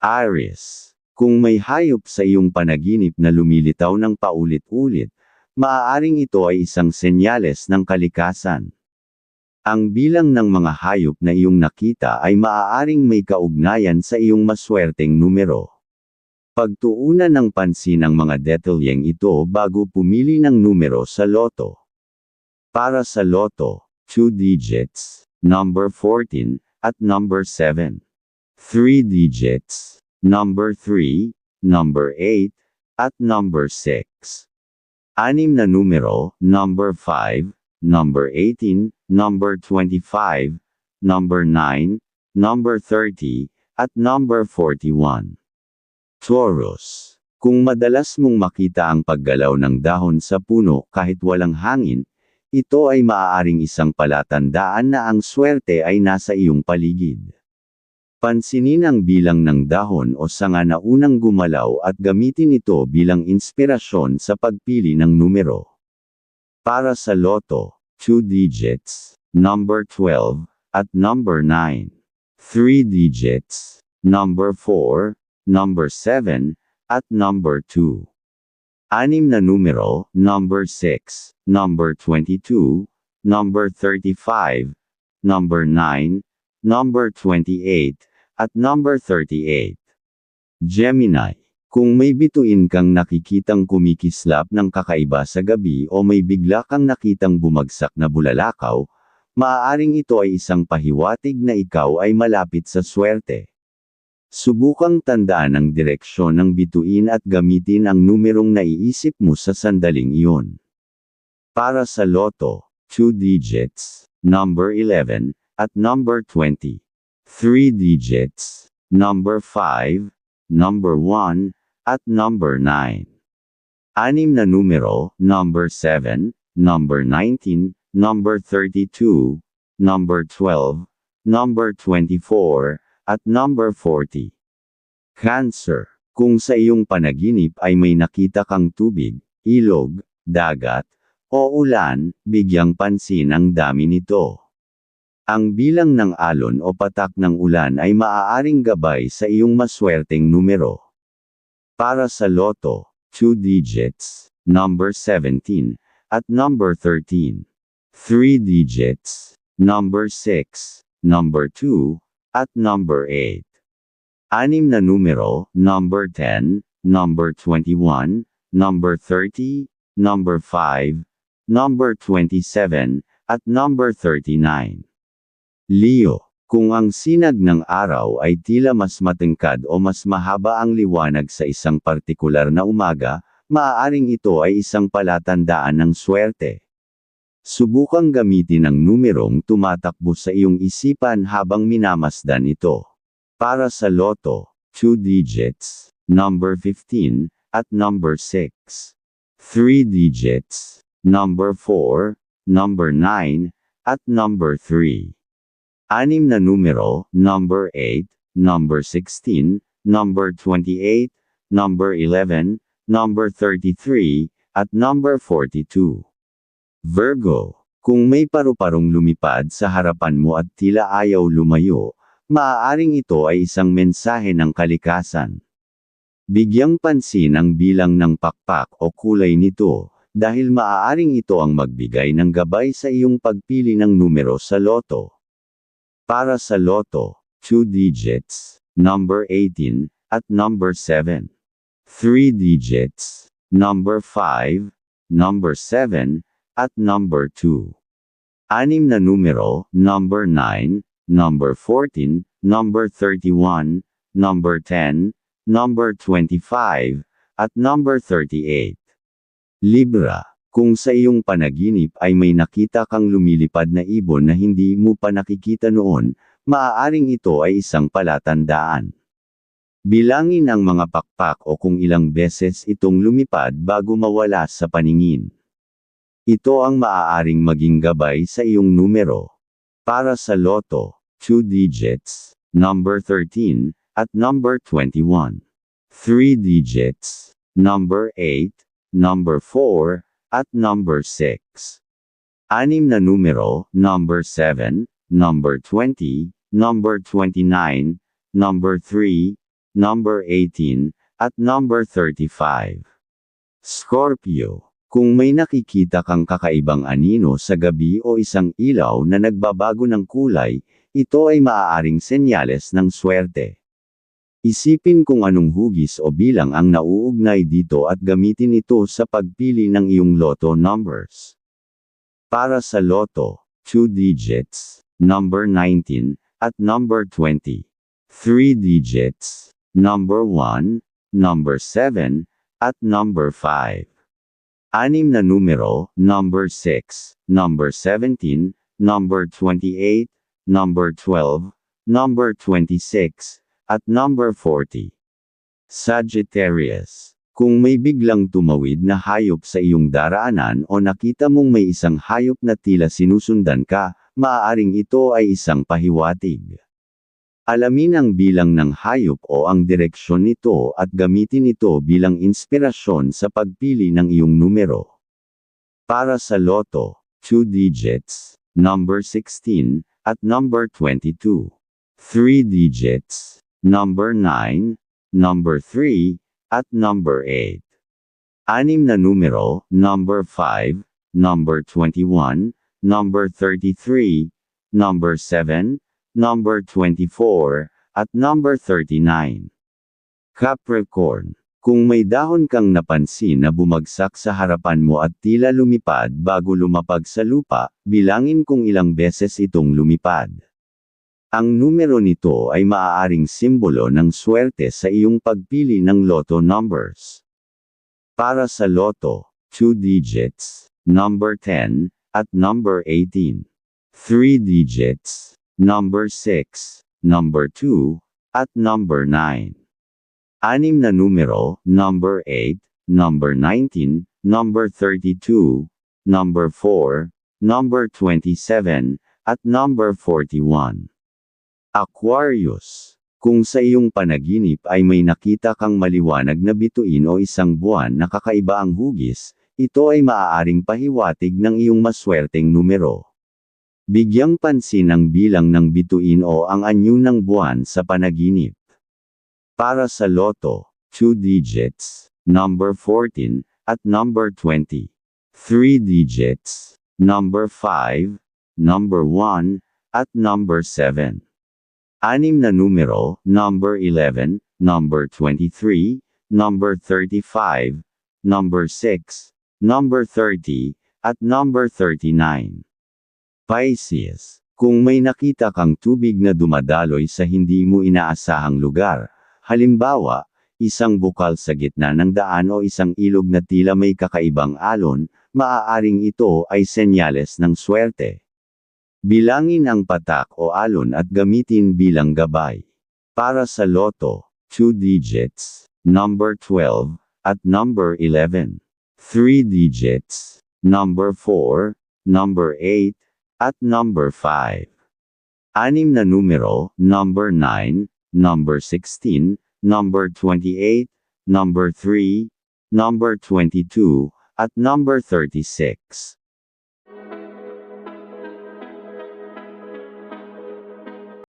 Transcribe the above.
Aries. Kung may hayop sa iyong panaginip na lumilitaw ng paulit-ulit, maaaring ito ay isang senyales ng kalikasan. Ang bilang ng mga hayop na iyong nakita ay maaaring may kaugnayan sa iyong maswerteng numero. Pagtuunan ng pansin ang mga detalyeng ito bago pumili ng numero sa loto. Para sa loto, 2 digits, number 14, at number 7. 3 digits, number 3, number 8, at number 6. Anim na numero, number 5, number 18, number 25, number 9, number 30, at number 41. Taurus. Kung madalas mong makita ang paggalaw ng dahon sa puno kahit walang hangin, ito ay maaaring isang palatandaan na ang swerte ay nasa iyong paligid. Pansinin ang bilang ng dahon o sanga na unang gumalaw at gamitin ito bilang inspirasyon sa pagpili ng numero. Para sa loto, 2 digits, number 12, at number 9. 3 digits, number 4, number 7, at number 2. Anim na numero, number 6, number 22, number 35, number 9, number 28, at number 38. Gemini. Kung may bituin kang nakikitang kumikislap ng kakaiba sa gabi o may bigla kang nakitang bumagsak na bulalakaw, maaaring ito ay isang pahiwatig na ikaw ay malapit sa swerte. Subukang tandaan ang direksyon ng bituin at gamitin ang numerong naiisip mo sa sandaling iyon. Para sa loto, 2 digits, number 11, at number 20. 3 digits, number 5, number 1, at number 9. Anim na numero, number 7, number 19, number 32, number 12, number 24, at number 40. Cancer. Kung sa iyong panaginip ay may nakita kang tubig, ilog, dagat, o ulan, bigyang pansin ang dami nito. Ang bilang ng alon o patak ng ulan ay maaaring gabay sa iyong maswerteng numero. Para sa loto, 2 digits, number 17, at number 13. 3 digits, number 6, number 2, at number 8. Anim na numero, number 10, number 21, number 30, number 5, number 27, at number 39. Leo, kung ang sinag ng araw ay tila mas matengkad o mas mahaba ang liwanag sa isang partikular na umaga, maaaring ito ay isang palatandaan ng swerte. Subukang gamitin ang numerong tumatakbo sa iyong isipan habang minamasdan ito. Para sa loto, 2 digits, number 15, at number 6. 3 digits, number 4, number 9, at number 3. Anim na numero, number 8, number 16, number 28, number 11, number 33, at number 42. Virgo, kung may paru-parong lumipad sa harapan mo at tila ayaw lumayo, maaaring ito ay isang mensahe ng kalikasan. Bigyang pansin ang bilang ng pakpak o kulay nito, dahil maaaring ito ang magbigay ng gabay sa iyong pagpili ng numero sa loto. Para sa loto, 2 digits, number 18, at number 7. 3 digits, number 5, number 7, at number 2. Anim na numero, number 9, number 14, number 31, number 10, number 25, at number 38. Libra. Kung sa iyong panaginip ay may nakita kang lumilipad na ibon na hindi mo pa nakikita noon, maaaring ito ay isang palatandaan. Bilangin ang mga pakpak o kung ilang beses itong lumipad bago mawala sa paningin. Ito ang maaaring maging gabay sa iyong numero. Para sa loto, 2 digits, number 13, at number 21. 3 digits, number 8, number 4, at number 6. Anim na numero, number 7, number 20, number 29, number 3, number 18, at number 35. Scorpio. Kung may nakikita kang kakaibang anino sa gabi o isang ilaw na nagbabago ng kulay, ito ay maaaring senyales ng swerte. Isipin kung anong hugis o bilang ang nauugnay dito at gamitin ito sa pagpili ng iyong loto numbers. Para sa loto, 2 digits, number 19, at number 20. 3 digits, number 1, number 7, at number 5. Anim na numero, number 6, number 17, number 28, number 12, number 26, at number 40. Sagittarius. Kung may biglang tumawid na hayop sa iyong daraanan o nakita mong may isang hayop na tila sinusundan ka, maaaring ito ay isang pahiwatig. Alamin ang bilang ng hayop o ang direksyon nito at gamitin ito bilang inspirasyon sa pagpili ng iyong numero. Para sa loto, 2 digits, number 16, at number 22. 3 digits, number 9, number 3, at number 8. Anim na numero, number 5, number 21, number 33, number 7, number 24, at number 39. Capricorn. Kung may dahon kang napansin na bumagsak sa harapan mo at tila lumipad bago lumapag sa lupa, bilangin kung ilang beses itong lumipad. Ang numero nito ay maaaring simbolo ng swerte sa iyong pagpili ng loto numbers. Para sa loto, 2 digits, number 10, at number 18. 3 digits, number 6, number 2, at number 9. Anim na numero, number 8, number 19, number 32, number 4, number 27, at number 41. Aquarius. Kung sa iyong panaginip ay may nakita kang maliwanag na bituin o isang buwan na kakaiba ang hugis, ito ay maaaring pahiwatig ng iyong maswerteng numero. Bigyang pansin ang bilang ng bituin o ang anyo ng buwan sa panaginip. Para sa loto, 2 digits, number 14, at number 20. 3 digits, number 5, number 1, at number 7. Anim na numero, number 11, number 23, number 35, number 6, number 30, at number 39. Pisces. Kung may nakita kang tubig na dumadaloy sa hindi mo inaasahang lugar, halimbawa, isang bukal sa gitna ng daan o isang ilog na tila may kakaibang alon, maaaring ito ay senyales ng swerte. Bilangin ang patak o alon at gamitin bilang gabay. Para sa loto, 2 digits, number 12, at number 11. 3 digits, number 4, number 8, at number 5. Anim na numero, number 9, number 16, number 28, number 3, number 22, at number 36.